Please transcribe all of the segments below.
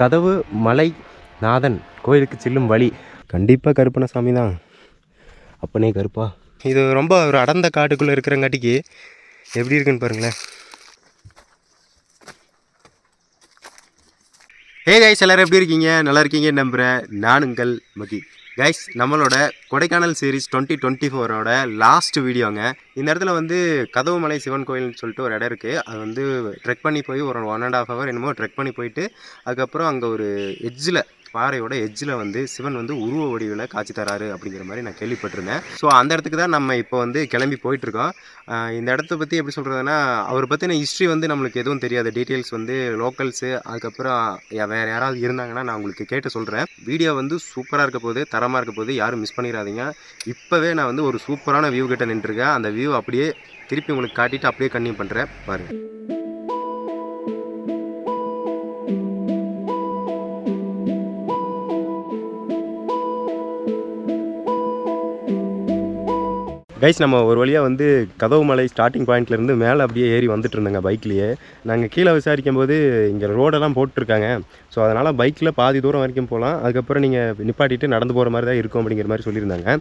கதவு மலை நாதன் கோயிலுக்கு செல்லும் வழி. கண்டிப்பாக கருப்பண சாமி தான். அப்பனே கருப்பா. இது ரொம்ப ஒரு அடர்ந்த காட்டுக்குள்ளே இருக்கிறங்காட்டிக்கு எப்படி இருக்குன்னு பாருங்களேன். ஹே கைஸ் எல்லாரும் எப்படி இருக்கீங்க? நல்லா இருக்கீங்கன்னு நம்புகிறேன் நான் உங்கள் மகி. கைஸ் நம்மளோட கொடைக்கானல் சீரீஸ் டுவெண்ட்டி டுவெண்ட்டி ஃபோரோட லாஸ்ட் வீடியோங்க இந்த இடத்துல வந்து கதவுமலை சிவன் கோயில்னு சொல்லிட்டு ஒரு இடம் இருக்குது அது வந்து ட்ரெக் பண்ணி போய் ஒரு ஒன் அண்ட் ஆஃப் ஹவர் என்னமோ ட்ரெக் பண்ணி போயிட்டு அதுக்கப்புறம் அங்கே ஒரு எட்ஜில் பாறையோட எட்ஜில் வந்து சிவன் வந்து உருவ வடிவில் காட்சி தராரு அப்படிங்கிற மாதிரி நான் கேள்விப்பட்டிருந்தேன். ஸோ அந்த இடத்துக்கு தான் நம்ம இப்போ வந்து கிளம்பி போயிட்டுருக்கோம். இந்த இடத்த பற்றி எப்படி சொல்கிறதுனா அவரை பற்றின ஹிஸ்ட்ரி வந்து நம்மளுக்கு எதுவும் தெரியாது. டீட்டெயில்ஸ் வந்து லோக்கல்ஸு அதுக்கப்புறம் வேறு யாராவது இருந்தாங்கன்னா நான் உங்களுக்கு கேட்டு சொல்கிறேன் வீடியோ வந்து சூப்பராக இருக்க போது தரமாக இருக்க போது யாரும் மிஸ் பண்ணிடாதீங்க. இப்போவே நான் வந்து ஒரு சூப்பரான வியூ கிட்ட நின்றுருக்கேன். அந்த வியூ அப்படியே திருப்பி உங்களுக்கு காட்டிட்டு அப்படியே கன்டினியூ பண்ணுறேன் பாருங்கள் கைஸ் நம்ம ஒரு வழியாக வந்து கதவு மலை ஸ்டார்டிங் பாயிண்ட்லேருந்து மேலே அப்படியே ஏறி வந்துட்டு இருந்தோங்க பைக்லேயே நாங்கள் கீழே விசாரிக்கும் போது இங்கே ரோடெல்லாம் போட்டிருக்காங்க. ஸோ அதனால் பைக்கில் பாதி தூரம் வரைக்கும் போகலாம். அதுக்கப்புறம் நீங்கள் நிப்பாட்டிட்டு நடந்து போகிற மாதிரி தான் இருக்கும் அப்படிங்கிற மாதிரி சொல்லியிருந்தாங்க.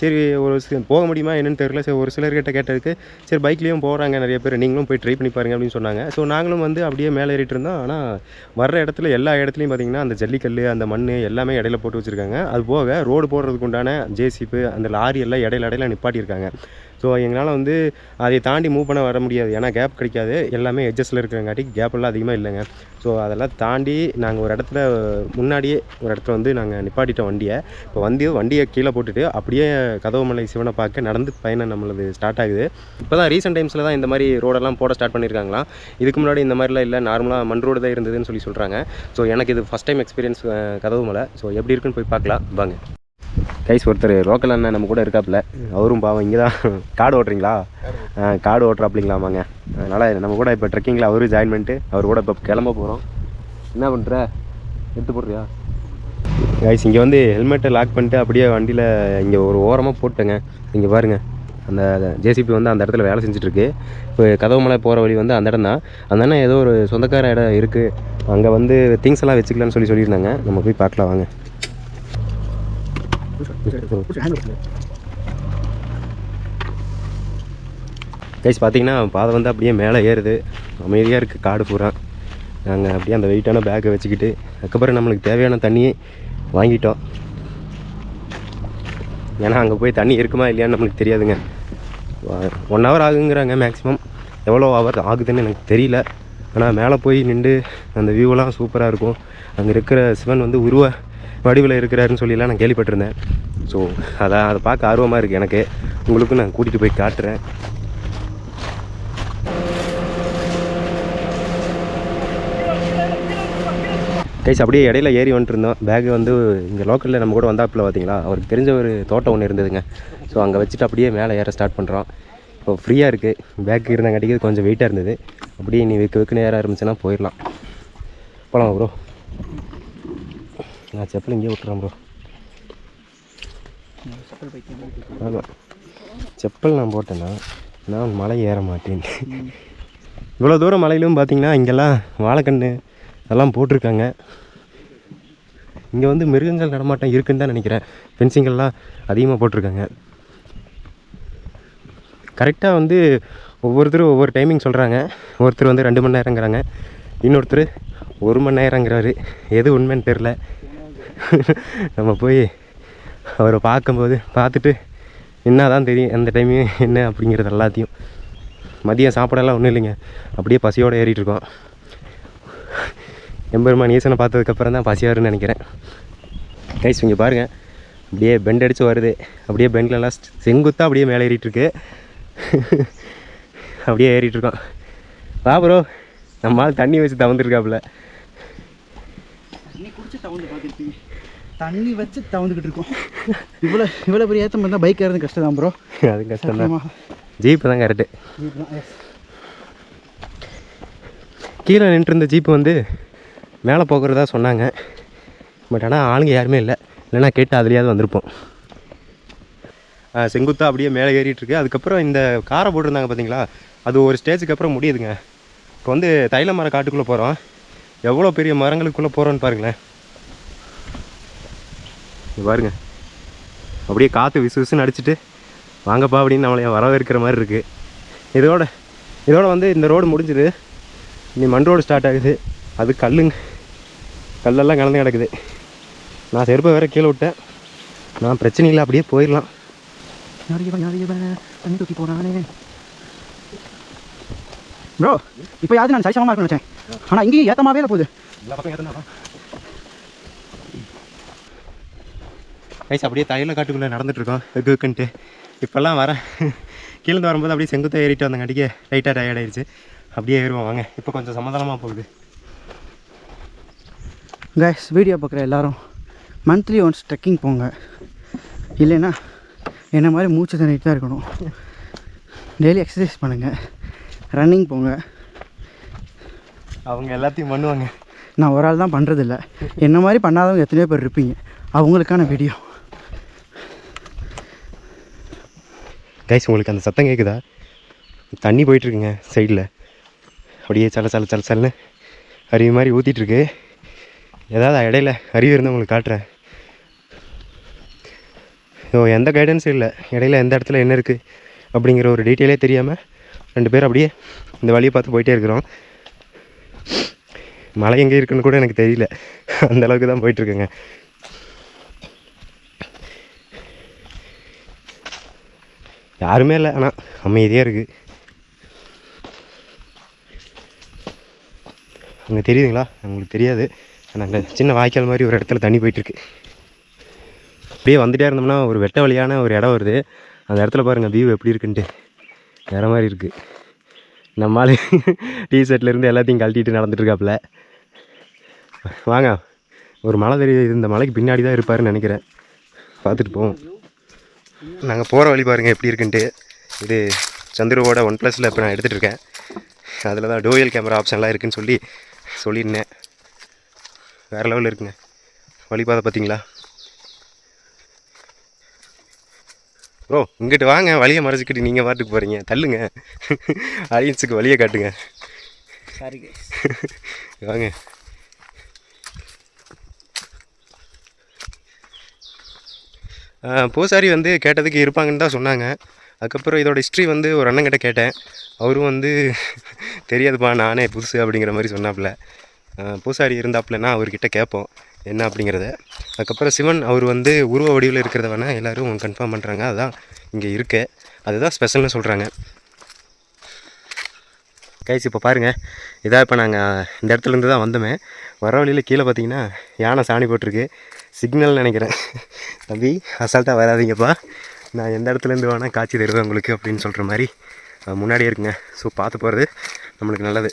சரி ஒரு சில போக முடியுமா என்னென்னு தெரியல. சரி ஒரு சிலர்கிட்ட கேட்டதுக்கு சரி பைக்லேயும் போகிறாங்க நிறைய பேர். நீங்களும் போய் ட்ரை பண்ணி பாருங்க அப்படின்னு சொன்னாங்க. ஸோ நாங்களும் வந்து அப்படியே மேலே ஏறிட்டு இருந்தோம். ஆனால் வர்ற இடத்துல எல்லா இடத்துலையும் பார்த்தீங்கன்னா அந்த ஜல்லிக்கல் அந்த மண் எல்லாமே இடையில போட்டு வச்சுருக்காங்க. அது போக ரோடு போடுறதுக்கு உண்டான ஜேசிப்பு அந்த லாரி எல்லாம் இடையில இடையில நிப்பாட்டியிருக்காங்க. ஸோ எங்களால் வந்து அதை தாண்டி மூவ் பண்ண வர முடியாது. ஏன்னா கேப் கிடைக்காது. எல்லாமே எட்ஜஸில் இருக்கிறங்காட்டி கேப்பெல்லாம் அதிகமாக இல்லைங்க. ஸோ அதெல்லாம் தாண்டி நாங்கள் ஒரு இடத்துல முன்னாடியே ஒரு இடத்துல வந்து நாங்கள் நிப்பாட்டிட்டோம் வண்டியை. இப்போ வந்து வண்டியை கீழே போட்டுட்டு அப்படியே கதவுமலை சிவனை பார்க்க நடந்து பயணம் நம்மளது ஸ்டார்ட் ஆகுது. இப்போ தான் ரீசெண்ட் டைம்ஸில் தான் இந்த மாதிரி ரோடெல்லாம் போட ஸ்டார்ட் பண்ணியிருக்காங்களாம் இதுக்கு முன்னாடி இந்த மாதிரிலாம் இல்லை. நார்மலாக மண் ரோடு தான் இருந்ததுன்னு சொல்லி சொல்கிறாங்க ஸோ எனக்கு இது first time experience Kathavumalai. So எப்படி இருக்குன்னு போய் பார்க்கலாம். வாங்க. கைஸ் ஒருத்தர் லோக்கல் அண்ணன் நம்ம கூட இருக்காப்புல. அவரும் பாவம் இங்கே தான் காடு ஓட்டுறீங்களா? காடு ஓட்டுறாப்பிங்களா அதனால் நம்ம கூட இப்போ ட்ரெக்கிங்கில் அவரும் ஜாயின் பண்ணிட்டு அவர் கூட இப்போ கிளம்ப போகிறோம் என்ன பண்ணுற எடுத்து போடுறியா? கைஸ் இங்கே வந்து ஹெல்மெட்டை லாக் பண்ணிட்டு அப்படியே வண்டியில் இங்கே ஒரு ஓரமாக போட்டேங்க இங்கே பாருங்கள் அந்த ஜேசிபி வந்து அந்த இடத்துல வேலை செஞ்சுட்ருக்கு. இப்போ கதவுமலை போகிற வழி வந்து அந்த இடம் தான் அந்த அண்ணன் ஏதோ ஒரு சொந்தக்கார இடம் இருக்குது அங்கே வந்து திங்ஸ் எல்லாம் வச்சுக்கலான்னு சொல்லி சொல்லியிருந்தாங்க. நம்ம போய் பார்க்கலாம் வாங்க. கைஸ் பார்த்தீங்கன்னா பாதை வந்து அப்படியே மேலே ஏறுது. அமைதியாக இருக்குது காடு பூரா. நாங்கள் அப்படியே அந்த வெயிட்டான பேக்கை வச்சுக்கிட்டு அதுக்கப்புறம் நம்மளுக்கு தேவையான தண்ணியை வாங்கிட்டோம். ஏன்னா அங்கே போய் தண்ணி இருக்குமா இல்லையான்னு நம்மளுக்கு தெரியாதுங்க. ஒன் ஹவர் ஆகுங்கிறாங்க மேக்ஸிமம் எவ்வளோ ஹவர் ஆகுதுன்னு எனக்கு தெரியல. ஆனால் மேலே போய் நின்று அந்த வியூவெல்லாம் சூப்பராக இருக்கும். அங்கே இருக்கிற சிவன் வந்து உருவ வடிவில் இருக்கிறாருன்னு சொல்லிலாம் நான் கேள்விப்பட்டிருந்தேன். ஸோ அதான் அதை பார்க்க ஆர்வமாக இருக்குது எனக்கு. உங்களுக்கும் நான் கூட்டிகிட்டு போய் காட்டுறேன். கைஸ் அப்படியே இடையில ஏறி வந்துட்டு இருந்தோம் பேக் வந்து இங்கே லோக்கலில் நம்ம கூட வந்தாப்புல பார்த்தீங்களா அவருக்கு தெரிஞ்ச ஒரு தோட்டம் ஒன்று இருந்ததுங்க. ஸோ அங்கே வச்சுட்டு அப்படியே மேலே ஏற ஸ்டார்ட் பண்ணுறோம் இப்போ ஃப்ரீயாக இருக்குது பேக் இருந்தங்காட்டிக்கு கொஞ்சம் வெயிட்டாக இருந்தது. அப்படியே நீ வெக்கு வெக்குன்னு ஏற ஆரம்பிச்சுன்னா போயிடலாம். போகலாம் ப்ரோ நான் செப்பல் இங்கேயே விட்டுறேன் ப்ரோ ஆமாம் செப்பல் நான் போட்டேன்னா நான் மலை ஏற மாட்டேன். இவ்வளோ தூரம் மலையிலும் பார்த்தீங்கன்னா இங்கெல்லாம் வாழைக்கன்று அதெல்லாம் போட்டிருக்காங்க. இங்கே வந்து மிருகங்கள் நடமாட்டம் இருக்குன்னு தான் நினைக்கிறேன். ஃபென்சிங்கெல்லாம் அதிகமாக போட்டிருக்காங்க. கரெக்டாக வந்து ஒவ்வொருத்தரும் ஒவ்வொரு டைமிங் சொல்கிறாங்க ஒருத்தர் வந்து ரெண்டு மணி நேரங்கிறாங்க இன்னொருத்தர் ஒரு மணி நேரங்கிறாரு எது உண்மைன்னு தெரில நம்ம போய் அவரை பார்க்கும்போது பார்த்துட்டு என்ன தான் தெரியும் அந்த டைமு என்ன அப்படிங்கிறது எல்லாத்தையும். மதியம் சாப்பாடெல்லாம் ஒன்றும் இல்லைங்க. அப்படியே பசியோடு ஏறிட்டுருக்கோம். எம்பெருமான் ஈசனை பார்த்ததுக்கப்புறம் தான் பசியாருன்னு நினைக்கிறேன். கைஸ் இங்கே பாருங்கள் அப்படியே பெண்ட் அடித்து வருது. அப்படியே பெண்ட்லலாம் செங்குத்தாக அப்படியே மேலே ஏறிட்டுருக்கு. அப்படியே ஏறிட்டுருக்கோம். வா ப்ரோ நம்மளால் தண்ணி வச்சு தவந்துருக்காப்புல. தண்ணி குடிச்சு தவந்து பார்த்துருப்பீங்க. தண்ணி வச்சு தவந்துக்கிட்டு இருக்கோம். இவ்வளோ இவ்வளோ பெரிய ஏற்றம் இருந்தால் பைக் ஏறது கஷ்டம் தான் ப்ரோ அது கஷ்டம் தான் ஜீப்பு தான் கரெக்டு கீழே நின்றுட்டு இருந்த ஜீப்பு வந்து மேலே போகிறதா சொன்னாங்க. பட் ஆனால் ஆளுங்க யாருமே இல்லை. இல்லைன்னா கேட்டு அதுலேயாவது வந்திருப்போம். செங்குத்தா அப்படியே மேலே ஏறிட்டு இருக்கு. அதுக்கப்புறம் இந்த காரை போட்டிருந்தாங்க பார்த்தீங்களா? அது ஒரு ஸ்டேஜுக்கு அப்புறம் முடியுதுங்க. இப்போ வந்து தைல மர காட்டுக்குள்ளே போகிறோம் எவ்வளோ பெரிய மரங்களுக்குள்ளே போகிறோன்னு பாருங்களேன். இங்க பாருங்க. அப்படியே காற்று விசு விசுன்னு அடிச்சிட்டு வாங்கப்பா அப்படின்னு நம்மளை வரவேற்கிற மாதிரி இருக்குது இதோட இதோட வந்து இந்த ரோடு முடிஞ்சுது. இனி மண் ரோடு ஸ்டார்ட் ஆகுது. அது கல்லுங்க. கல்லெல்லாம் கலந்து கிடக்குது. நான் செருப்பை வேற கீழே விட்டேன். நான் பிரச்சனை இல்லை அப்படியே போயிடலாம். யார் யார் தண்ணி தூக்கி ப்ரோ இப்போ யாவது நான் சைசமாக இருக்குன்னு வச்சேன். ஆனால் இங்கேயும் ஏத்தமாவே இல்லை போகுது. கைஸ் அப்படியே தையில காட்டுக்குள்ளே நடந்துட்டு இருக்கோம் வெகு வெக்குன்ட்டு இப்போல்லாம் வரேன் கீழேருந்து வரும்போது அப்படியே செங்குத்தாக ஏறிட்டு வந்தங்காட்டிக்கு லைட்டாக டயர்ட் ஆயிடுச்சு. அப்படியே ஏறுவோம் வாங்க. இப்போ கொஞ்சம் சமாதானமாக போகுது. கைஸ் வீடியோ பார்க்குற எல்லாரும் மந்த்லி ஒன்ஸ் ட்ரெக்கிங் போங்க. இல்லைன்னா என்ன மாதிரி மூச்சு தண்ணிட்டு தான் இருக்கணும். டெய்லி எக்ஸசைஸ் பண்ணுங்கள் ரன்னிங் போங்க. அவங்க எல்லாத்தையும் பண்ணுவாங்க. நான் ஒரு ஆள் தான் பண்ணுறதில்ல என்ன மாதிரி பண்ணாதவங்க எத்தனையோ பேர் இருப்பீங்க. அவங்களுக்கான வீடியோ கைஸ் உங்களுக்கு அந்த சத்தம் கேட்குதா தண்ணி போயிட்டுருக்குங்க சைடில் அப்படியே சல சல சல சலன்னு அருவி மாதிரி ஊற்றிட்டுருக்கு ஏதாவது இடையில அருவி இருந்தால் உங்களுக்கு காட்டுறேன். ஓ எந்த கைடன்ஸும் இல்லை. இடையில எந்த இடத்துல என்ன இருக்குது அப்படிங்கிற ஒரு டீட்டெயிலே தெரியாமல் ரெண்டு பேரும் அப்படியே இந்த வழியை பார்த்து போயிட்டே இருக்கிறோம். மலை எங்கே இருக்குன்னு கூட எனக்கு தெரியல. அந்த அளவுக்கு தான் போயிட்டுருக்குங்க. யாருமே இல்லை ஆனால் அமைதியாக இருக்குது அங்கே தெரியுதுங்களா? உங்களுக்கு தெரியாது. ஆனால் அங்கே சின்ன வாய்க்கால் மாதிரி ஒரு இடத்துல தண்ணி போயிட்டுருக்கு அப்படியே வந்துட்டே இருந்தோம்னா ஒரு வெட்ட வழியான ஒரு இடம் வருது. அந்த இடத்துல பாருங்கள் வியூ எப்படி இருக்குன்ட்டு. வேறு மாதிரி இருக்குது நம்மளால டீஷர்ட்லேருந்து எல்லாத்தையும் கழட்டிட்டு நடந்துட்டுருக்காப்புல வாங்க. ஒரு மலை தெரியுது. இந்த மலைக்கு பின்னாடி தான் இருப்பாருன்னு நினைக்கிறேன். பார்த்துட்டு போவோம். நாங்கள் போகிற வழி பாருங்கள் எப்படி இருக்குன்ட்டு. இது சந்திரவோட ஒன் ப்ளஸில் இப்போ நான் எடுத்துகிட்டு இருக்கேன் அதில் தான் டோயல் கேமரா ஆப்ஷன்லாம் இருக்குன்னு சொல்லி சொல்லியிருந்தேன். வேறு லெவலில் இருக்குங்க. வழி பாதை பார்த்தீங்களா ப்ரோ இங்கிட்டு வாங்க. வழியை மறைச்சிக்கிட்டு நீங்கள் பாட்டுக்கு போகிறீங்க தள்ளுங்க. ஆடியன்ஸுக்கு வழியை காட்டுங்க. சாரி வாங்க. பூசாரி வந்து கேட்டதுக்கு இருப்பாங்கன்னு தான் சொன்னாங்க. அதுக்கப்புறம் இதோட ஹிஸ்ட்ரி வந்து ஒரு அண்ணங்கிட்ட கேட்டேன். அவரும் வந்து தெரியாதுப்பா நானே புதுசு அப்படிங்கிற மாதிரி சொன்னாப்புல. பூசாரி இருந்தாப்புலன்னா அவர்கிட்ட கேட்போம் என்ன அப்படிங்கிறத. அதுக்கப்புறம் சிவன் அவர் வந்து உருவ வடிவில் இருக்கிறத வேணால் எல்லோரும் கன்ஃபார்ம் பண்ணுறாங்க அதுதான் இங்கே இருக்கு. அதுதான் ஸ்பெஷல்னு சொல்கிறாங்க கைஸ் இப்போ பாருங்கள் இதாக இப்போ நாங்கள் இந்த இடத்துலேருந்து தான் வந்தோமே. வர வழியில் கீழே பார்த்தீங்கன்னா யானை சாணி போட்டிருக்கு. சிக்னல் நினைக்கிறேன். தம்பி அசால்ட்டாக வராதீங்கப்பா. நான் எந்த இடத்துலேருந்து வேணால் காட்சி தருவேன் உங்களுக்கு அப்படின்னு சொல்கிற மாதிரி முன்னாடியே இருக்குங்க. ஸோ பார்த்து போகிறது நம்மளுக்கு நல்லது.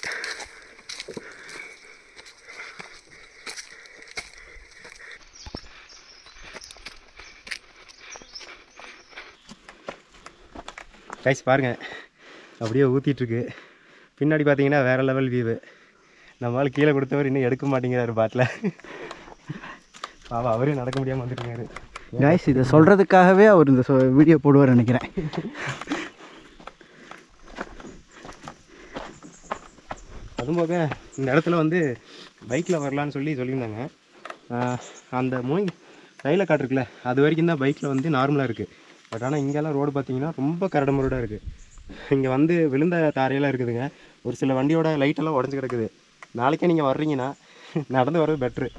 கைஸ் பாருங்கள் அப்படியே ஊற்றிட்டுருக்கு பின்னாடி பார்த்தீங்கன்னா வேறு லெவல் வியூவு நம்மளால் கீழே கொடுத்தவர் இன்னும் எடுக்க மாட்டேங்கிறார் பாட்டில். பாவா அவரே நடக்க முடியாமல் வந்துட்டுருக்காரு கைஸ் இதை சொல்கிறதுக்காகவே அவர் இந்த வீடியோ போடுவார் நினைக்கிறேன். அதுவும் போக இந்த இடத்துல வந்து பைக்கில் வரலான்னு சொல்லி சொல்லியிருந்தாங்க. அந்த மோய் ரயில காட்டிருக்குல்ல அது வரைக்கும் தான் பைக்கில் வந்து நார்மலாக இருக்குது பட் ஆனால் இங்கெல்லாம் ரோடு பார்த்தீங்கன்னா ரொம்ப கரடு முரடாக இருக்குது இங்கே வந்து விழுந்த தாரையெல்லாம் இருக்குதுங்க. ஒரு சில வண்டியோட லைட்டெல்லாம் உடஞ்சி கிடக்குது. நாளைக்கே நீங்கள் வர்றீங்கன்னா நடந்து வர்றது பெட்ரு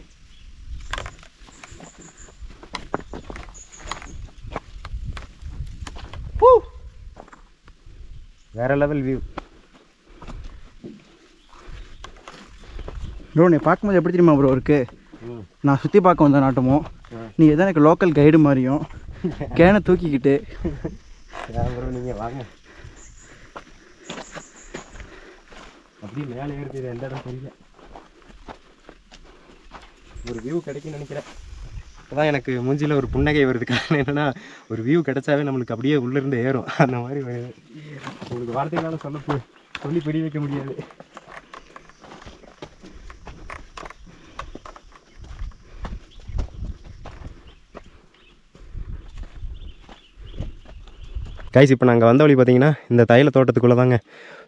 வேற லெவல் வியூ ப்ரோ நீ பார்க்கும்போது எப்படி தெரியுமா ப்ரோ இருக்கு? ம். நான் சுற்றி பார்க்க வந்த நாட்டமோ நீ எதான் எனக்கு லோக்கல் கைடு மாதிரியும் கேனை தூக்கிக்கிட்டு. ப்ரோ நீங்கள் வாங்க. அப்படியே மேலே ஏறுது எந்த இடம் தெரியல. ஒரு வியூ கிடைக்கும்னு நினைக்கிறேன். அப்போதான் எனக்கு மூஞ்சியில் ஒரு புன்னகை வருது. காரணம் என்னென்னா ஒரு வியூ கிடைச்சாவே நம்மளுக்கு அப்படியே உள்ளேருந்து ஏறும். அந்த மாதிரி வருது உங்களுக்கு வார்த்தைகளால் சொல்ல சொல்லி பிடி வைக்க முடியாது. கைஸ் இப்போ நாங்கள் வந்த வழி பார்த்தீங்கன்னா இந்த தைல தோட்டத்துக்குள்ளே தாங்க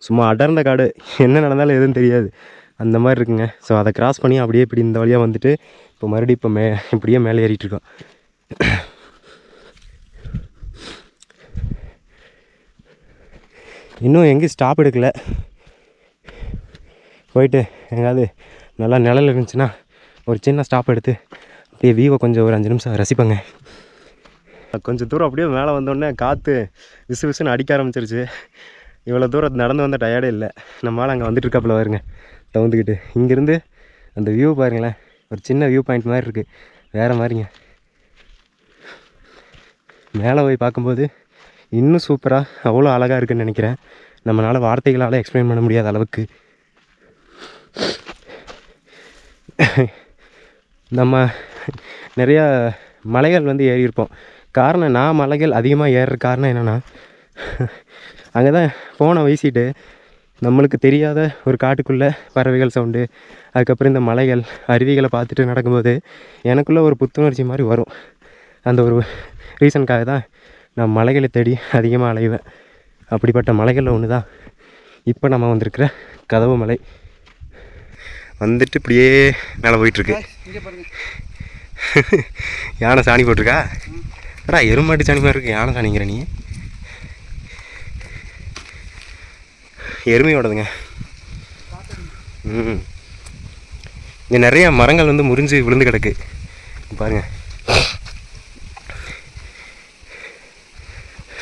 சும்மா அடர்ந்த காடு. என்ன நடந்தாலும் எதுவும் தெரியாது. அந்த மாதிரி இருக்குங்க. ஸோ அதை கிராஸ் பண்ணி அப்படியே இப்படி இந்த வழியாக வந்துட்டு இப்போ மறுபடியும் இப்போ மே இப்படியே மேலே ஏறிட்டுருக்கோம் இன்னும் எங்கேயும் ஸ்டாப் எடுக்கல. போயிட்டு எங்கேயாவது நல்லா நிழல் இருந்துச்சுன்னா ஒரு சின்ன ஸ்டாப் எடுத்து அப்படியே வியூவை கொஞ்சம் ஒரு அஞ்சு நிமிஷம் ரசிப்பேங்க. கொஞ்சம் தூரம் அப்படியே மேலே வந்தோடனே காற்று விசு விசுன்னு அடிக்க ஆரம்பிச்சிருச்சு. இவ்வளோ தூரம் நடந்து வந்த டயர்டே இல்லை. நம்மளால் அங்கே வந்துட்டு இருக்காப்புல வருங்க தவுந்துக்கிட்டு. இங்கேருந்து அந்த வியூ பாருங்களேன். ஒரு சின்ன வியூ பாயிண்ட் மாதிரி இருக்குது வேறு மாதிரிங்க. மேலே போய் பார்க்கும்போது இன்னும் சூப்பராக அவ்வளோ அழகாக இருக்குன்னு நினைக்கிறேன். நம்மளால் வார்த்தைகளால் எக்ஸ்பிளைன் பண்ண முடியாத அளவுக்கு. நம்ம நிறையா மலைகள் வந்து ஏறியிருப்போம். காரணம் நான் மலைகள் அதிகமாக ஏறுற காரணம் என்னென்னா அங்கே தான் ஃபோனை வீசிட்டு நம்மளுக்கு தெரியாத ஒரு காட்டுக்குள்ளே பறவைகள் சவுண்டு அதுக்கப்புறம் இந்த மலைகள் அருவிகளை பார்த்துட்டு நடக்கும்போது எனக்குள்ளே ஒரு புத்துணர்ச்சி மாதிரி வரும். அந்த ஒரு ரீசனுக்காக தான் நான் மலைகளை தேடி அதிகமாக அலைவேன். அப்படிப்பட்ட மலைகளில் ஒன்று தான் இப்போ நம்ம வந்திருக்கிற கதவு மலை. வந்துட்டு இப்படியே மேலே போயிட்டுருக்கு. யானை சாணி போட்டிருக்கா? அடா எருமாட்டு சாணி மாதிரி இருக்கு. யானை சாணிங்கிற நீ. எருமையோடதுங்க. ம் இங்கே நிறைய மரங்கள் வந்து முறிஞ்சு விழுந்து கிடக்கு. பாருங்க.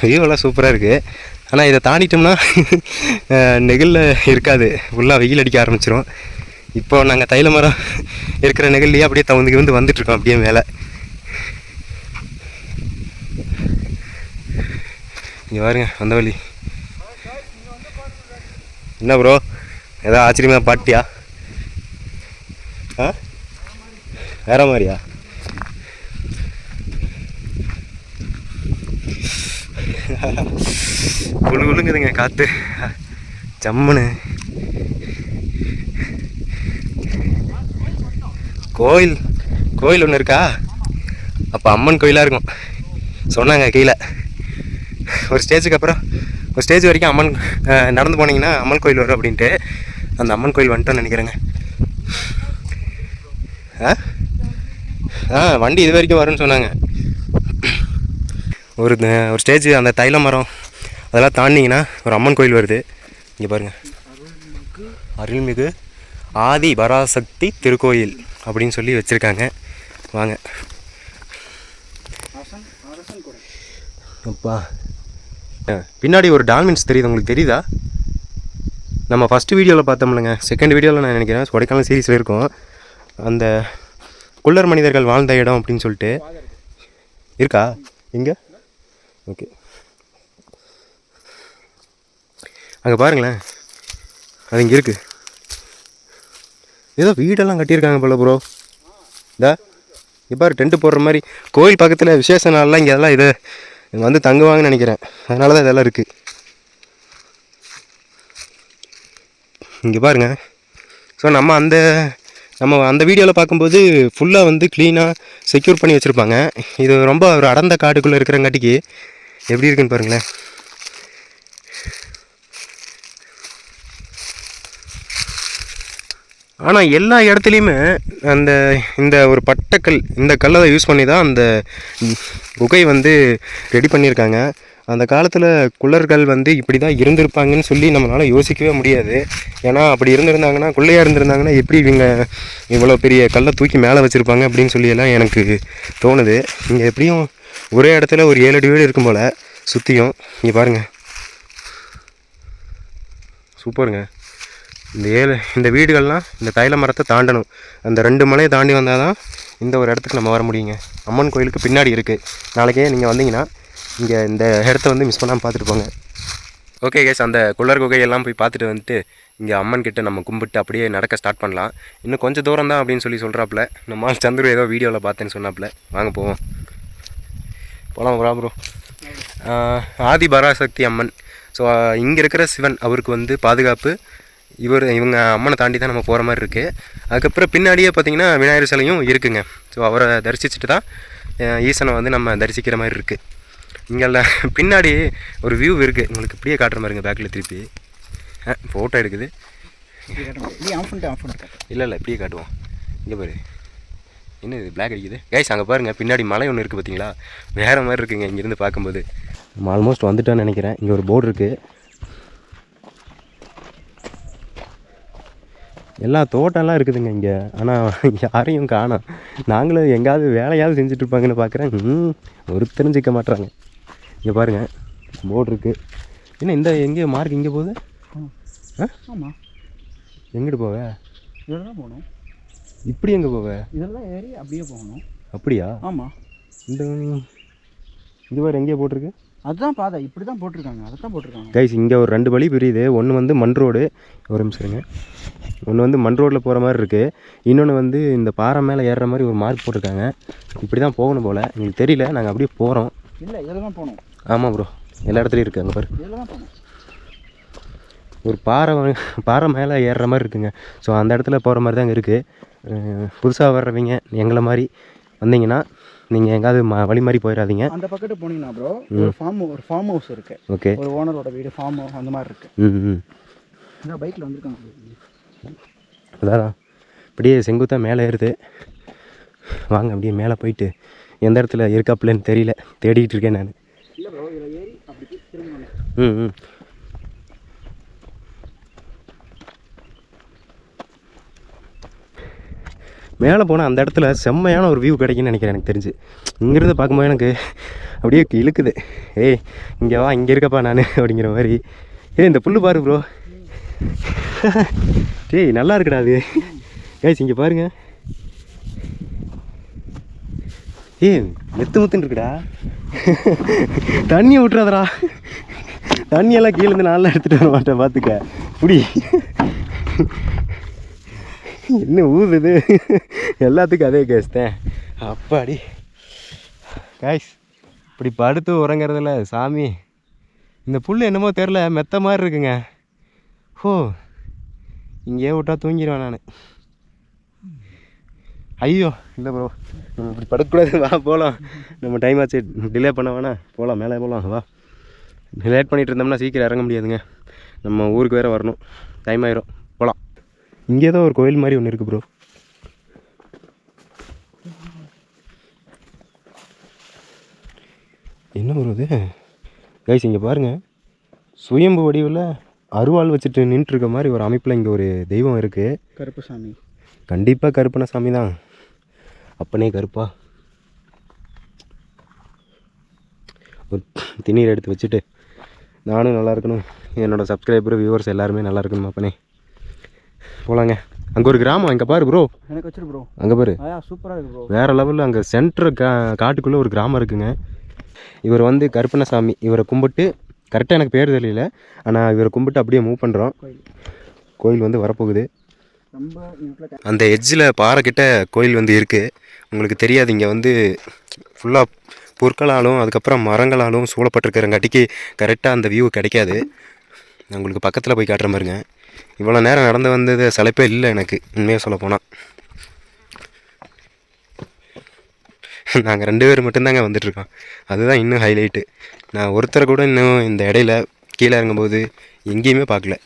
வியூவெல்லாம் சூப்பராக இருக்குது ஆனால் இதை தாண்டிட்டோம்னா நெகிழில் இருக்காது. ஃபுல்லாக வெயில் அடிக்க ஆரம்பிச்சிரும். இப்போ நாங்கள் தைல மரம் இருக்கிற நெகிழ்லையே அப்படியே தகுந்து வந்து வந்துட்டுருக்கோம். அப்படியே மேலே. இங்கே பாருங்க வந்த வழி என்ன ப்ரோ ஏதாவது ஆச்சரியமாக பாட்டியா? ஆ? வேற மாதிரியா? குழு குழுங்குதுங்க காற்று ஜம்முன்னு. கோயில் கோயில் ஒன்று இருக்கா? அப்போ அம்மன் கோயிலாக இருக்கும். சொன்னாங்க கீழே. ஒரு ஸ்டேஜுக்கு அப்புறம் ஒரு ஸ்டேஜ் வரைக்கும் அம்மன் நடந்து போனீங்கன்னா அம்மன் கோயில் வரும் அப்படின்ட்டு. அந்த அம்மன் கோயில் வந்துட்டோன்னு நினைக்கிறேங்க. ஆ? ஆ வண்டி இது வரைக்கும் வரும்னு சொன்னாங்க. ஒரு ஒரு ஸ்டேஜ் அந்த தைல மரம் அதெல்லாம் தாண்டிங்கன்னா ஒரு அம்மன் கோயில் வருது. இங்கே பாருங்கள் அருள்மிகு ஆதி பராசக்தி திருக்கோயில் அப்படின்னு சொல்லி வச்சுருக்காங்க. வாங்க. அப்பா. பின்னாடி ஒரு டால்மின்ஸ் தெரியுது உங்களுக்கு தெரியுதா? நம்ம ஃபஸ்ட்டு வீடியோவில் பார்த்தோம்லங்க. செகண்ட் வீடியோவில் நான் நினைக்கிறேன். கொடைக்கானல் சீரீஸில் இருக்கும். அந்த குள்ளர் மனிதர்கள் வாழ்ந்த இடம் அப்படின்னு சொல்லிட்டு. இருக்கா? எங்கே ஓகே அங்கே பாருங்களேன். அது இங்கே இருக்குது ஏதோ வீடெல்லாம் கட்டியிருக்காங்க போல ப்ரோ இதா இப்போ டென்ட்டு போடுற மாதிரி. கோயில் பக்கத்தில் விசேஷ நாள்லாம் இங்கே எல்லாம் இது இங்கே வந்து தங்குவாங்கன்னு நினைக்கிறேன். அதனால தான் இதெல்லாம் இருக்குது இங்கே பாருங்க. ஸோ நம்ம அந்த நம்ம அந்த வீடியோவில் பார்க்கும்போது ஃபுல்லாக வந்து க்ளீனாக செக்யூர் பண்ணி வச்சுருப்பாங்க. இது ரொம்ப ஒரு அடர்ந்த காட்டுக்குள்ளே இருக்கிறங்காட்டிக்கு எப்படி இருக்குன்னு பாருங்களேன். ஆனால் எல்லா இடத்துலையுமே அந்த இந்த ஒரு பட்டக்கல் இந்த கல்லை யூஸ் பண்ணி தான் அந்த குகை வந்து ரெடி பண்ணியிருக்காங்க. அந்த காலத்தில் குள்ளர்கள் வந்து இப்படி தான் இருந்திருப்பாங்கன்னு சொல்லி நம்மளால் யோசிக்கவே முடியாது. ஏன்னா அப்படி இருந்திருந்தாங்கன்னா குள்ளையாக இருந்திருந்தாங்கன்னா எப்படி இவங்க இவ்வளோ பெரிய கல்லை தூக்கி மேலே வச்சுருப்பாங்க அப்படின்னு சொல்லி எல்லாம் எனக்கு தோணுது. இங்கே எப்படியும் ஒரே இடத்துல ஒரு ஏழு அடி வீடு இருக்கும் போல் சுற்றியும் இங்கே பாருங்கள் சூப்பருங்க. இந்த ஏழு இந்த வீடுகள்லாம் இந்த தைல மரத்தை தாண்டணும். அந்த ரெண்டு மலையை தாண்டி வந்தால் தான் இந்த ஒரு இடத்துக்கு நம்ம வர முடியுங்க. அம்மன் கோயிலுக்கு பின்னாடி இருக்குது நாளைக்கே நீங்கள் வந்தீங்கன்னா இங்கே இந்த இடத்த வந்து மிஸ் பண்ணாமல் பார்த்துட்டு போங்க. ஓகே கேஸ் அந்த குள்ளர் குகையெல்லாம் போய் பார்த்துட்டு வந்துட்டு இங்கே அம்மன் கிட்ட நம்ம கும்பிட்டு அப்படியே நடக்க ஸ்டார்ட் பண்ணலாம். இன்னும் கொஞ்சம் தூரம் தான் அப்படின்னு சொல்லி சொல்கிறாப்புல நம்ம சந்துரு ஏதோ வீடியோவில் பார்த்தேன்னு சொன்னாப்புல. வாங்க போவோம். போகலாம் ப்ரா ப்ரோ ஆதி பராசக்தி அம்மன். ஸோ இங்கே இருக்கிற சிவன் அவருக்கு வந்து பாதுகாப்பு இவர் இவங்க அம்மனை தாண்டி தான் நம்ம போகிற மாதிரி இருக்குது அதுக்கப்புறம் பின்னாடியே பார்த்தீங்கன்னா விநாயகர் சிலையும் இருக்குங்க. ஸோ அவரை தரிசிச்சுட்டு தான் ஈசனை வந்து நம்ம தரிசிக்கிற மாதிரி இருக்குது இங்கெல்லாம் பின்னாடி ஒரு வியூ இருக்குது உங்களுக்கு இப்படியே காட்டுற மாதிரிங்க பேக்கில் திருப்பி. ஃபோட்டோ காட்டு. இல்லை இல்லை இப்படியே காட்டுவோம். இங்கே பாரு. என்ன இது பிளாக் அடிக்குது? கைஸ் அங்கே பாருங்கள் பின்னாடி மலை ஒன்று இருக்குது பார்த்தீங்களா வேறு மாதிரி இருக்குங்க இங்கேருந்து பார்க்கும்போது. நம்ம ஆல்மோஸ்ட் வந்துட்டோன்னு நினைக்கிறேன். இங்கே ஒரு போர்டு இருக்குது எல்லா தோட்டம்லாம் இருக்குதுங்க இங்கே. ஆனால் யாரையும் காணோம் நாங்களும் எங்கேயாவது வேலையாவது செஞ்சுட்டு இருப்பாங்கன்னு பார்க்குறேன் ம் ஒருத்தரும் சிக்க மாட்றாங்க. இங்கே பாருங்கள் போர்டு இருக்குது என்ன இந்த எங்கே மார்க் இங்கே போகுது? ஆ? ஆமாம் எங்கிட்டு போவ? இதில் தான் போகணும். இப்படி எங்கே போவ? இதெல்லாம் ஏறி அப்படியே போகணும். அப்படியா? ஆமாம் இந்த இங்கே வேறு எங்கேயோ போட்டிருக்கு? அதுதான் பாதை. இப்படி தான் போட்டிருக்காங்க. அதை தான் போட்டிருக்காங்க. கைஸ் இங்கே ஒரு ரெண்டு வழி பிரியுது. ஒன்று வந்து மண் ரோடு ஒரு நிமிஷம் ஒன்று வந்து மண் ரோட்டில் போகிற மாதிரி இருக்குது இன்னொன்று வந்து இந்த பாறை மேலே ஏறுற மாதிரி ஒரு மார்க் போட்டிருக்காங்க. இப்படி தான் போகணும் போல். எங்களுக்கு தெரியல. நாங்கள் அப்படியே போகிறோம் இல்லை இதில் தான் போகணும். ஆமாம் ப்ரோ எல்லா இடத்துலையும் இருக்குது அங்கே பாரு. ஒரு பாறை பாறை மேலே ஏறுற மாதிரி இருக்குங்க. ஸோ அந்த இடத்துல போகிற மாதிரி தாங்க இருக்குது புதுசாக வர்றவங்க எங்களை மாதிரி வந்தீங்கன்னா நீங்கள் எங்கேயாவது ம வழி மாதிரி போயிடாதீங்க அந்த பக்கத்து போனீங்கன்னா ப்ரோ ஒரு ஃபார்ம் ஒரு ஃபார்ம் ஹவுஸ் இருக்கு. ஓகே ஒரு ஓனரோட வீடு ஃபார்ம் ஹவுஸ் அந்த மாதிரி இருக்கு. ம் ம் பைக்கில் வந்திருக்காங்க. அதான் அப்படியே செங்குத்தாக மேலே ஏறுது. வாங்க அப்படியே மேலே போயிட்டு எந்த இடத்துல இருக்காப்புலன்னு தெரியல. தேடிக்கிட்டு இருக்கேன் நான். ம் ம். மேலே போனால் அந்த இடத்துல செம்மையான ஒரு வியூ கிடைக்குன்னு நினைக்கிறேன் எனக்கு தெரிஞ்சு. இங்கேருந்து பார்க்கும்போது எனக்கு அப்படியே இழுக்குது. ஏய் இங்கே வா இங்கே இருக்கப்பா நான் அப்படிங்கிற மாதிரி. ஏய் இந்த புல்லு பாரு ப்ரோ டேய் நல்லா இருக்குடா அது. கைஸ் இங்கே பாருங்க. ஏய் மெத்து முத்துன்னு இருக்குடா. தண்ணியை விட்டுறாதடா தண்ணியெல்லாம் கீழே இருந்து எடுத்துகிட்டு வர மாட்டேன் பார்த்துக்க புடி. என்ன ஊதுது? எல்லாத்துக்கும் அதே கேஸ் தான். அப்பாடி. காய்ஸ் இப்படி படுத்து உறங்குறதில்ல சாமி. இந்த புல் என்னமோ தெரில மெத்த மாதிரி இருக்குங்க. ஓ இங்கேயே விட்டா தூங்கிடுவேன் நான். ஐயோ இல்லை ப்ரோ நம்ம இப்படி படக்கூடாது. வா போகலாம் நம்ம டைம் ஆச்சு. டிலே பண்ண வேணாம். போகலாம் மேலே போகலாம் வா. லேட் பண்ணிகிட்டு இருந்தோம்னா சீக்கிரம் இறங்க முடியாதுங்க. நம்ம ஊருக்கு வேறு வரணும். டைம் ஆயிரும். போகலாம் இங்கே தான் ஒரு கோயில் மாதிரி ஒன்று இருக்குது ப்ரோ என்ன ப்ரோ இது? கைஸ் இங்கே பாருங்கள் சுயம்பு வடிவில் அருவாள் வச்சுட்டு நின்றுருக்க மாதிரி ஒரு அமைப்பில் இங்கே ஒரு தெய்வம் இருக்குது கருப்பு சாமி கண்டிப்பாக கருப்பன சாமி தான். அப்பனே கருப்பா. ஒரு திணீர் எடுத்து வச்சுட்டு நானும் நல்லா இருக்கணும். என்னோட சப்ஸ்கிரைபர் வியூவர்ஸ் எல்லாருமே நல்லா இருக்கணும் அப்பனே. போலாங்க. அங்கே ஒரு கிராமம் இங்கே பாரு ப்ரோ எனக்கு வச்சிரு ப்ரோ அங்கே பாரு. சூப்பராக இருக்கு ப்ரோ வேறு லெவலில் அங்கே சென்ட்ரு கா காட்டுக்குள்ளே ஒரு கிராமம் இருக்குங்க. இவர் வந்து கருப்பண்ணசாமி. இவரை கும்பிட்டு கரெக்டாக எனக்கு பேர் தெரியல. ஆனால் இவரை கும்பிட்டு அப்படியே மூவ் பண்ணுறோம் கோயில் வந்து வரப்போகுது. ரொம்ப அந்த எட்ஜில் பாறைக்கிட்ட கோயில் வந்து இருக்குது உங்களுக்கு தெரியாது இங்கே வந்து ஃபுல்லாக புற்களாலும் அதுக்கப்புறம் மரங்களாலும் சூழப்பட்டிருக்கிறங்காட்டிக்கு கரெக்டாக அந்த வியூ கிடைக்காது. நான் உங்களுக்கு பக்கத்தில் போய் காட்டுற மாதிரிங்க இவ்வளோ நேரம் நடந்து வந்தது சலைப்பே இல்லை எனக்கு உண்மையாக சொல்ல போனால் நாங்கள் ரெண்டு பேர் மட்டும்தாங்க வந்துட்டுருக்கோம். அதுதான் இன்னும் ஹைலைட்டு நான் ஒருத்தரை கூட இன்னும் இந்த இடையில கீழே இறங்கும்போது எங்கேயுமே பார்க்கல.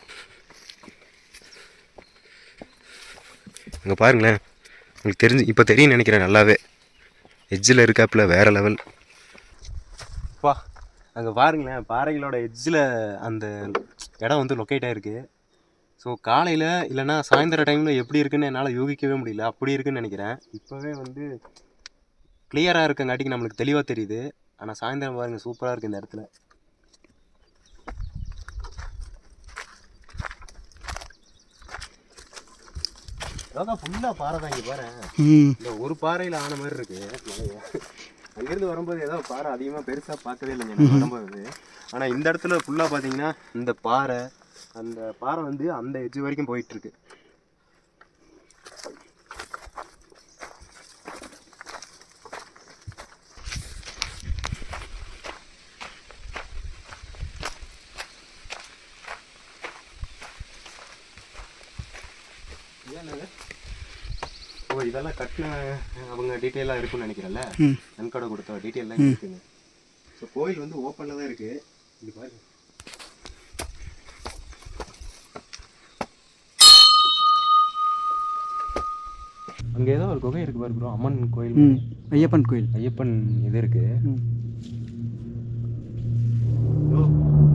அங்கே பாருங்களேன். உங்களுக்கு தெரிஞ்சு இப்போ தெரியும் நினைக்கிறேன் நல்லாவே. எஜ்ஜில் இருக்காப்புல வேறு லெவல் வா அங்கே பாருங்களேன். பாறைகளோட எட்ஜில் அந்த இடம் வந்து லொக்கேட் ஆகிருக்கு ஸோ காலையில் இல்லைன்னா சாயந்தர டைமில் எப்படி இருக்குன்னு என்னால் யூகிக்கவே முடியல. அப்படி இருக்குன்னு நினைக்கிறேன். இப்போவே வந்து கிளியராக இருக்கங்காட்டிக்கு நம்மளுக்கு தெளிவாக தெரியுது. ஆனால் சாயந்தரம் பாருங்கள் சூப்பராக இருக்குது இந்த இடத்துல. அதான் ஃபுல்லாக பாறை தான் இங்கே பாரு இந்த ஒரு பாறையில் ஆன மாதிரி இருக்கு. மலையை. அங்கேருந்து வரும்போது ஏதோ பாறை அதிகமாக பெருசாக பார்க்கவே இல்லைங்க நான் வரும்போது. ஆனால் இந்த இடத்துல ஃபுல்லாக பார்த்தீங்கன்னா இந்த பாறை அந்த பாறை வந்து அந்த எட்ஜ் வரைக்கும் போயிட்டு இருக்கு ஏன்னாங்க ஓ இதெல்லாம் கட்டின அவங்க டீட்டெயிலாக இருக்கும்னு நினைக்கிறேன்ல. நன்கொடை கொடுத்த டீட்டெயிலாம் இருக்குங்க ஸோ கோயில் வந்து ஓப்பனில் தான் இருக்குது இங்க பாருங்க. அங்கே ஏதோ ஒரு குகை இருக்கு பாரு ப்ரோ அம்மன் கோயில் ஐயப்பன் கோயில். ஐயப்பன் இது இருக்கு. ம்.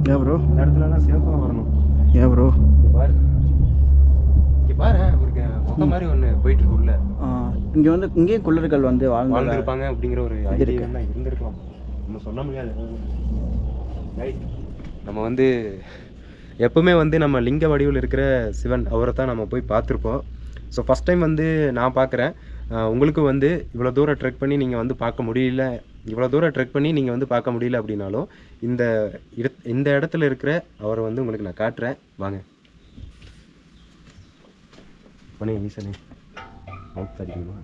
ஏ ப்ரோ இந்த இடத்துலலாம் சேஃபாக வரணும். ஏ ப்ரோ இங்க பாரு. இங்க பாரு ஒரு முக மாதிரி ஒன்று போயிட்டு இருக்கு உள்ள இங்கே வந்து இங்கேயும் குள்ளர்கள் வந்து வாழ்ந்து வாழ்ந்துருப்பாங்க அப்படிங்கிற ஒரு. ஐடியா இருந்திருக்கலாம். நம்ம சொல்ல முடியாது. ரைட் நம்ம வந்து எப்பவுமே வந்து நம்ம லிங்க வடிவில் இருக்கிற சிவன் அவரை தான் நம்ம போய் பார்த்துருப்போம். ஸோ ஃபஸ்ட் டைம் வந்து நான் பார்க்குறேன். உங்களுக்கு வந்து இவ்வளோ தூரம் ட்ரெக் பண்ணி நீங்கள் வந்து பார்க்க முடியல. இவ்வளோ தூரம் ட்ரெக் பண்ணி நீங்கள் வந்து பார்க்க முடியல அப்படின்னாலும் இந்த இடத் இந்த இடத்துல இருக்கிற அவரை வந்து உங்களுக்கு நான் காட்டுறேன். வாங்க. பண்ணி ஈசனே அவுட் தடிக்கணுமா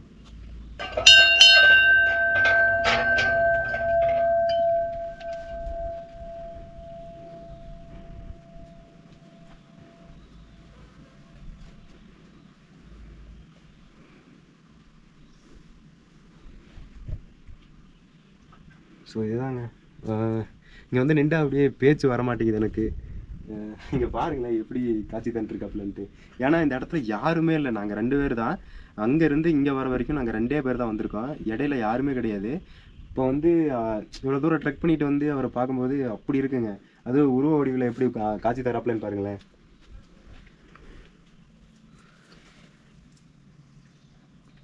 ஸோ இதுதாங்க. இங்கே வந்து நின்று அப்படியே பேச்சு வர மாட்டேங்குது எனக்கு. நீங்கள் பாருங்களேன் எப்படி காட்சி தந்துருக்காப்புலன்ட்டு. ஏன்னா இந்த இடத்துல யாருமே இல்லை. நாங்கள் ரெண்டு பேர் தான். அங்கேருந்து இங்கே வர வரைக்கும் நாங்கள் ரெண்டே பேர் தான் வந்திருக்கோம். இடையில யாருமே கிடையாது. இப்போ வந்து இவ்வளோ தூரம் ட்ரெக் பண்ணிட்டு வந்து அவரை பார்க்கும்போது அப்படி இருக்குங்க. அது உருவ வடிவில் எப்படி காட்சி தராப்லன்னு பாருங்களேன்.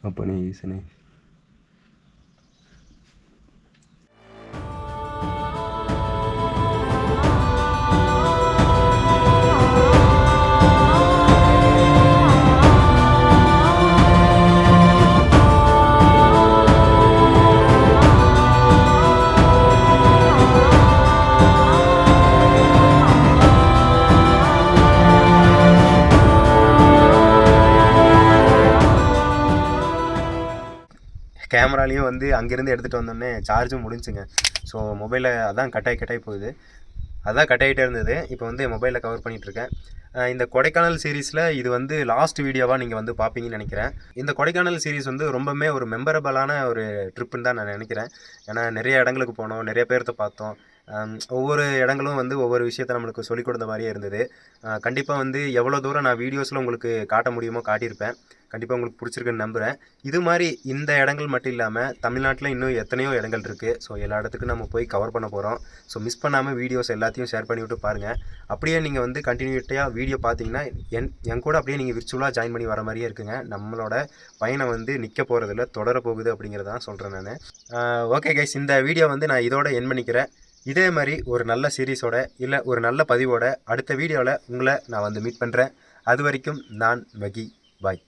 அப்பனே ஈசனே. கேமராலையும் வந்து அங்கேருந்து எடுத்துகிட்டு வந்தோடனே சார்ஜும் முடிஞ்சுங்க. ஸோ மொபைலில் அதான் கட்டாய் கட்டாய் போகுது. அதான் கட் ஆகிட்டே இருந்தது. இப்போ வந்து மொபைலில் கவர் பண்ணிகிட்ருக்கேன் இந்த கொடைக்கானல் சீரீஸில் இது வந்து லாஸ்ட் வீடியோவாக நீங்கள் வந்து பார்ப்பீங்கன்னு நினைக்கிறேன். இந்த கொடைக்கானல் சீரீஸ் வந்து ரொம்பவுமே ஒரு மெமரபிளான ஒரு ட்ரிப்புன்னு தான் நான் நினைக்கிறேன். ஏன்னா நிறைய இடங்களுக்கு போனோம் நிறைய பேர்த்த பார்த்தோம். ஒவ்வொரு இடங்களும் வந்து ஒவ்வொரு விஷயத்த நம்மளுக்கு சொல்லிக் கொடுத்த மாதிரியே இருந்தது. கண்டிப்பாக வந்து எவ்வளோ தூரம் நான் வீடியோஸில் உங்களுக்கு காட்ட முடியுமோ காட்டியிருப்பேன். கண்டிப்பாக உங்களுக்கு பிடிச்சிருக்குன்னு நம்புகிறேன் இது மாதிரி இந்த இடங்கள் மட்டும் இல்லாமல் தமிழ்நாட்டில் இன்னும் எத்தனையோ இடங்கள் இருக்குது ஸோ எல்லா இடத்துக்கும் நம்ம போய் கவர் பண்ண போகிறோம் ஸோ மிஸ் பண்ணாமல் வீடியோஸ் எல்லாத்தையும் ஷேர் பண்ணிவிட்டு பாருங்கள் அப்படியே நீங்கள் வந்து கண்டினியூட்டியாக வீடியோ பார்த்தீங்கன்னா என் என் கூட அப்படியே நீங்கள் விர்ச்சுவலாக ஜாயின் பண்ணி வர மாதிரியே இருக்குங்க. நம்மளோட பயணம் வந்து நிற்க போகிறதில்ல தொடர போகுது அப்படிங்கிறதான் சொல்கிறேன் நான். ஓகே கைஸ் இந்த வீடியோ வந்து நான் இதோட என் பண்ணிக்கிறேன். இதே மாதிரி ஒரு நல்ல சீரீஸோட இல்லை ஒரு நல்ல பதிவோட அடுத்த வீடியோவில் உங்களை நான் வந்து மீட் பண்ணுறேன் அது வரைக்கும் நான் மகி பாய்